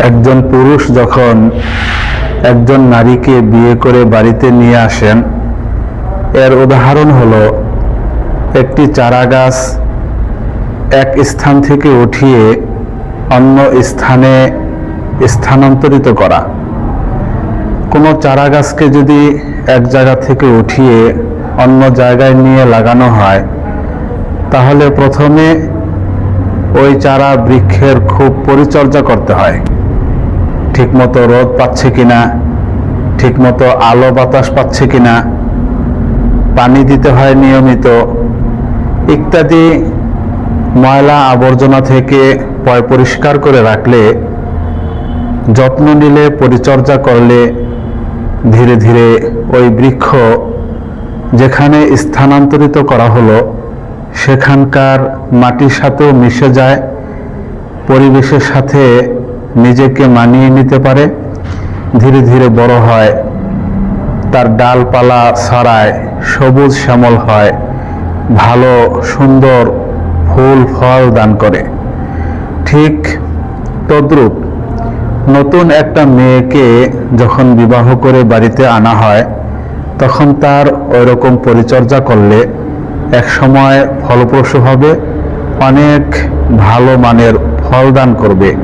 একজন পুরুষ যখন একজন নারীকে বিয়ে করে বাড়িতে নিয়ে আসেন, এর উদাহরণ হলো, একটি চারা গাছ এক স্থান থেকে উঠিয়ে অন্য স্থানে স্থানান্তরিত করা। কোনো চারা গাছকে যদি এক জায়গা থেকে উঠিয়ে অন্য জায়গায় নিয়ে লাগানো হয়, তাহলে প্রথমে ওই চারা বৃক্ষের খুব পরিচর্যা করতে হয়। ঠিকমতো রোদ পাচ্ছে কিনা, ঠিকমতো আলো বাতাস পাচ্ছে কিনা, পানি দিতে হয় নিয়মিত, ইত্যাদি ময়লা আবর্জনা থেকে পয় পরিষ্কার করে রাখলে, যত্ন নিলে, পরিচর্যা করলে ধীরে ধীরে ওই বৃক্ষ যেখানে স্থানান্তরিত করা হলো, সেখানকার মাটির সাথেও মিশে যায়, পরিবেশের সাথে নিজেকে মানিয়ে নিতে পারে। ধীরে ধীরে বড় হয়, তার ডালপালা ছড়ায় সবুজ শ্যামল হয়, ভালো, সুন্দর ফুল, ফল দান করে। ঠিক তদ্রূপ নতুন একটা মেয়েকে যখন বিবাহ করে বাড়িতে আনা হয়, তখন তার ওইরকম পরিচর্যা করলে এক সময় ফলপ্রসূ হবে, অনেক ভালো মানের ফল দান করবে।